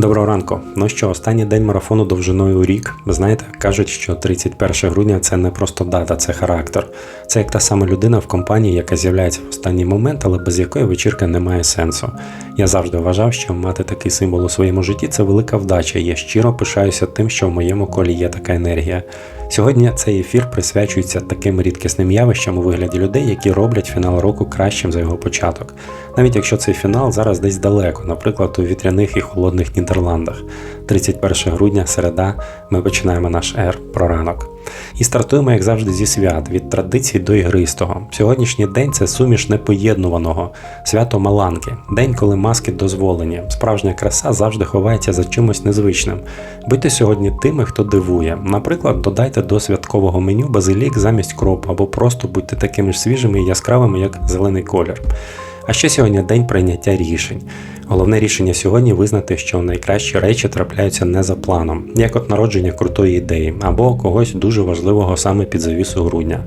Доброго ранку. Ну що, останній день марафону довжиною у рік. Ви знаєте, кажуть, що 31 грудня це не просто дата, це характер. Це як та сама людина в компанії, яка з'являється в останній момент, але без якої вечірка не має сенсу. Я завжди вважав, що мати такий символ у своєму житті це велика вдача. Я щиро пишаюся тим, що в моєму колі є така енергія. Сьогодні цей ефір присвячується таким рідкісним явищам у вигляді людей, які роблять фінал року кращим за його початок. Навіть якщо цей фінал зараз десь далеко, наприклад, у вітряних і холодних Нідерландах. 31 грудня, середа, ми починаємо наш ер про ранок. І стартуємо, як завжди, зі свят від традицій до ігристого. Сьогоднішній день це суміш непоєднуваного, свято Маланки, день, коли маски дозволені. Справжня краса завжди ховається за чимось незвичним. Будьте сьогодні тими, хто дивує. Наприклад, додайте до святкового меню базилік замість кропу, або просто будьте такими ж свіжими і яскравими, як зелений колір. А ще сьогодні день прийняття рішень. Головне рішення сьогодні визнати, що найкращі речі трапляються не за планом, як от народження крутої ідеї або когось дуже важливого саме під завісу грудня.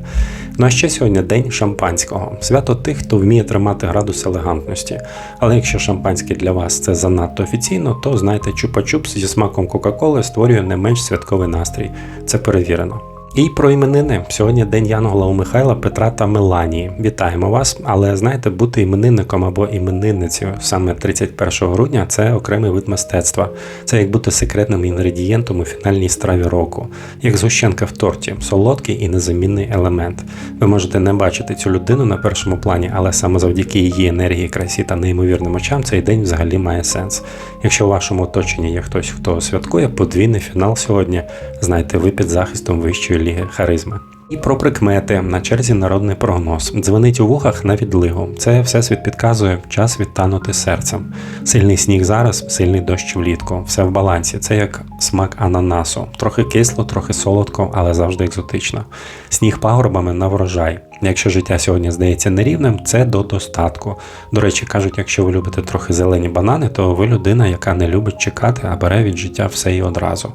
Ну а ще сьогодні день шампанського, свято тих, хто вміє тримати градус елегантності. Але якщо шампанське для вас це занадто офіційно, то знайте, чупа-чупс зі смаком Кока-Коли створює не менш святковий настрій. Це перевірено. І про іменини. Сьогодні день Янгола Михайла, Петра та Меланії. Вітаємо вас! Але знаєте, бути іменинником або іменинницею саме 31 грудня це окремий вид мистецтва. Це як бути секретним інгредієнтом у фінальній страві року, як згущенка в торті, солодкий і незамінний елемент. Ви можете не бачити цю людину на першому плані, але саме завдяки її енергії, красі та неймовірним очам цей день взагалі має сенс. Якщо у вашому оточенні є хтось, хто святкує подвійний фінал сьогодні, знайте, ви під захистом вищої ліги харизми. І про прикмети на черзі народний прогноз. Дзвонить у вухах на відлигу. Це всесвіт підказує час відтанути серцем. Сильний сніг зараз, сильний дощ влітку. Все в балансі. Це як смак ананасу. Трохи кисло, трохи солодко, але завжди екзотично. Сніг пагорбами на врожай. Якщо життя сьогодні здається нерівним, це до достатку. До речі, кажуть, якщо ви любите трохи зелені банани, то ви людина, яка не любить чекати, а бере від життя все і одразу.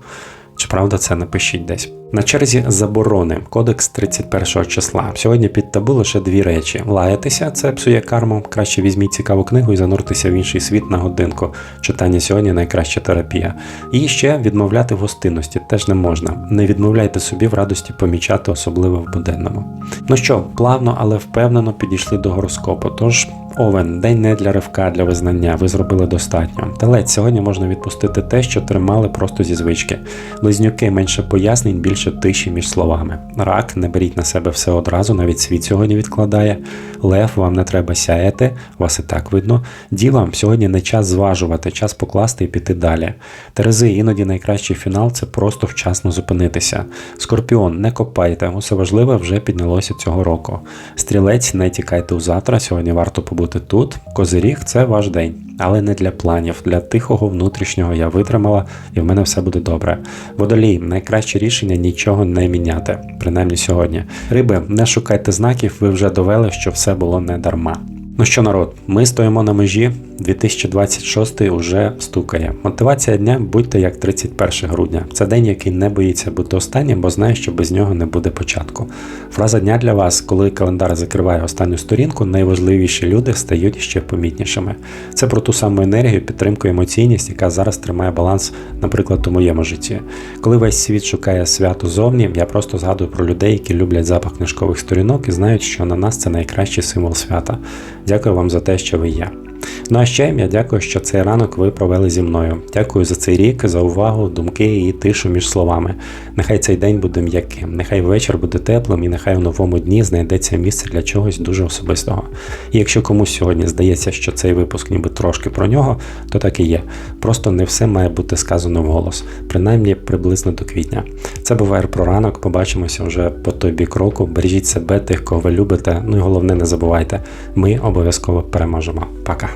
Чи правда це напишіть десь. На черзі заборони, кодекс 31 числа. Сьогодні під табу лише дві речі: лаятися це псує карму. Краще візьміть цікаву книгу і зануртеся в інший світ на годинку. Читання сьогодні найкраща терапія. І ще відмовляти в гостинності теж не можна. Не відмовляйте собі в радості помічати, особливо в буденному. Ну що, плавно, але впевнено підійшли до гороскопу. Тож. Овен, день не для ривка, для визнання. Ви зробили достатньо. Телець, сьогодні можна відпустити те, що тримали просто зі звички. Близнюки менше пояснень, більше тиші між словами. Рак, не беріть на себе все одразу, навіть світ сьогодні відкладає. Лев, вам не треба сяяти, вас і так видно. Ділам сьогодні не час зважувати, час покласти і піти далі. Терези, іноді найкращий фінал це просто вчасно зупинитися. Скорпіон, не копайте, усе важливе вже піднялося цього року. Стрілець, не тікайте у завтра, сьогодні варто побути тут. Козиріг це ваш день, але не для планів, для тихого внутрішнього я витримала і в мене все буде добре. Водолій, найкраще рішення нічого не міняти, принаймні сьогодні. Риби, не шукайте знаків, ви вже довели, що все було не дарма. Ну що, народ, ми стоїмо на межі. 2026 уже стукає. Мотивація дня будьте як 31 грудня. Це день, який не боїться бути останнім, бо знає, що без нього не буде початку. Фраза дня для вас, коли календар закриває останню сторінку, найважливіші люди стають ще помітнішими. Це про ту саму енергію, підтримку, емоційність, яка зараз тримає баланс, наприклад, у моєму житті. Коли весь світ шукає свято зовні, я просто згадую про людей, які люблять запах книжкових сторінок і знають, що на нас це найкращий символ свята. Дякую вам за те, що ви є. Ну а ще я дякую, що цей ранок ви провели зі мною. Дякую за цей рік, за увагу, думки і тишу між словами. Нехай цей день буде м'яким, нехай вечір буде теплим, і нехай у новому дні знайдеться місце для чогось дуже особистого. І якщо комусь сьогодні здається, що цей випуск ніби трошки про нього, то так і є. Просто не все має бути сказано вголос, принаймні приблизно до квітня. Це був Ер про ранок. Побачимося вже по той бік року. Бережіть себе, тих, кого ви любите. Ну і головне, не забувайте, ми обов'язково переможемо. Пока.